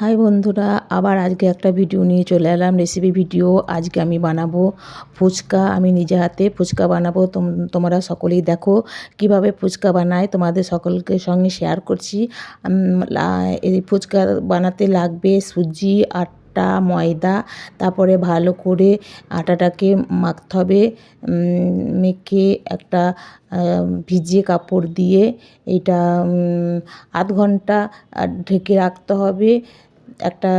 High বন্ধুরা, আবার আজকে একটা ভিডিও নিয়ে চলে এলাম রেসিপি ভিডিও আজকে আমি বানাবো ফুচকা। আমি নিজে হাতে ফুচকা বানাবো। তোমরা সকলেই দেখো কীভাবে ফুচকা বানায়। তোমাদের সকলকে সঙ্গে শেয়ার করছি। এই ফুচকা বানাতে লাগবে সুজি আটা ময়দা, তারপরে ভালো করে আটাটাকে মাখতে হবে মেখে একটা ভিজে ভিজিয়ে কাপড় দিয়ে এটা আধ ঘণ্টা ঢেকে রাখতে হবে। একটা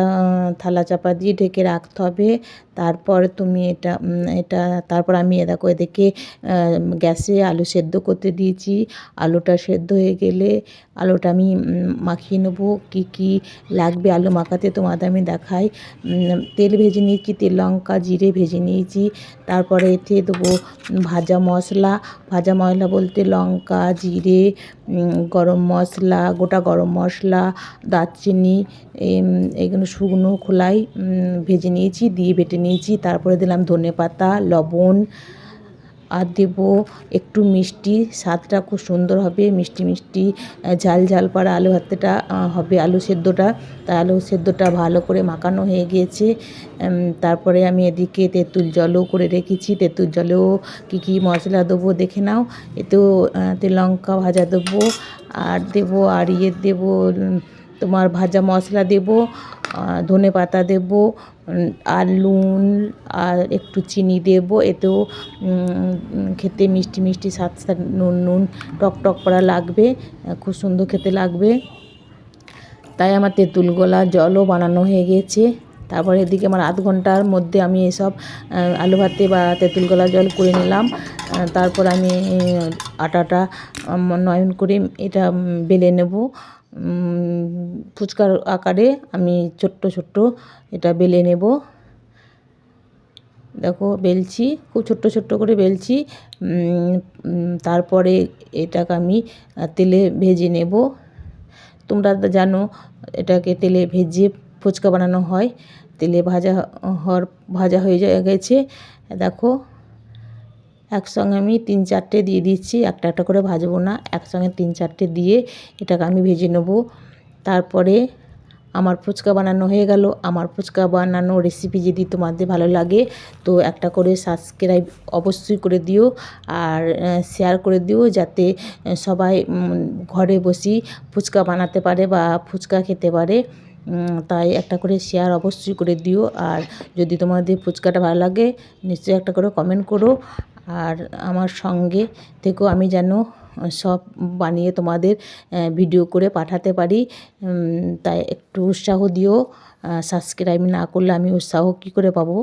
থালা চাপা দিয়ে ঢেকে রাখতে হবে। তারপর তুমি এটা এটা তারপর আমি এদিকে আহ, গ্যাসে আলু সেদ্ধ করতে দিয়েছি। আলুটা সেদ্ধ হয়ে গেলে আলুটা আমি মাখিয়ে নেব। কী কী লাগবে আলু মাখাতে তোমাদের আমি দেখাই। তেল ভেজে নিয়েছি তেল লঙ্কা জিরে ভেজে নিয়েছি। তারপরে এতে দেবো ভাজা মশলা। ভাজা মশলা বলতে লঙ্কা জিরে গরম মশলা গোটা গরম মশলা দারচিনি এগুলো শুকনো খোলাই ভেজে নিয়েছি, দিয়ে বেটে নিয়েছি। তারপরে দিলাম ধনে পাতা, লবণ। আর দেবো একটু মিষ্টি, স্বাদটা খুব সুন্দর হবে। মিষ্টি মিষ্টি ঝাল ঝাল পাড়া আলু ভাতটা হবে আলু সেদ্ধটা। তাই আলু সেদ্ধটা ভালো করে মাখানো হয়ে গিয়েছে। তারপরে আমি এদিকে তেঁতুল জলও করে রেখেছি। তেঁতুল জলেও কী কী মশলা দেবো দেখে নাও। এতেও লঙ্কা ভাজা দেবো। আর দেবো, আর ইয়ে দেবো তোমার ভাজা মশলা দেব ধনে পাতা দেব আর নুন আর একটু চিনি দেব, এতেও খেতে মিষ্টি মিষ্টি স্বাদ নুন নুন টক টক করা লাগবে খুব সুন্দর খেতে লাগবে। তাই আমার তেঁতুল গোলা জলও বানানো হয়ে গিয়েছে তারপরে এদিকে আমার আধ ঘণ্টার মধ্যে আমি এসব আলু ভাতে বা তেঁতুল গোলা জল করে নিলাম। তারপর আমি আটাটা নয়ন করে এটা বেলে নেব। ফুচকার আকারে আমি ছোট্ট ছোট্ট এটা বেলে নেব। দেখো, বেলছি, খুব ছোট্ট ছোট্ট করে বেলছি। তারপরে এটাকে আমি তেলে ভেজে নেব। তোমরা জানো, এটাকে তেলে ভেজে ফুচকা বানানো হয়। তেলে ভাজা হওয়ার, ভাজা হয়ে গেছে। দেখো, একসঙ্গে আমি তিন চারটে দিয়ে দিচ্ছি। একটা একটা করে ভাজবো না। একসঙ্গে তিন চারটে দিয়ে এটাকে আমি ভেজে নেব। তারপরে আমার ফুচকা বানানো হয়ে গেল। আমার ফুচকা বানানো রেসিপি যদি তোমাদের ভালো লাগে, তো একটা করে সাবস্ক্রাইব অবশ্যই করে দিও। আর শেয়ার করে দিও যাতে সবাই ঘরে বসেই ফুচকা বানাতে পারে বা ফুচকা খেতে পারে। তাই একটা করে শেয়ার অবশ্যই করে দিও। আর যদি তোমাদের ফুচকাটা ভালো লাগে, নিশ্চয়ই একটা করে কমেন্ট করো। আর আমার সঙ্গে থেকেও আমি যেন সব বানিয়ে তোমাদের ভিডিও করে পাঠাতে পারি। তাই একটু উৎসাহ দিও। সাবস্ক্রাইব না করলে আমি উৎসাহ কী করে পাবো?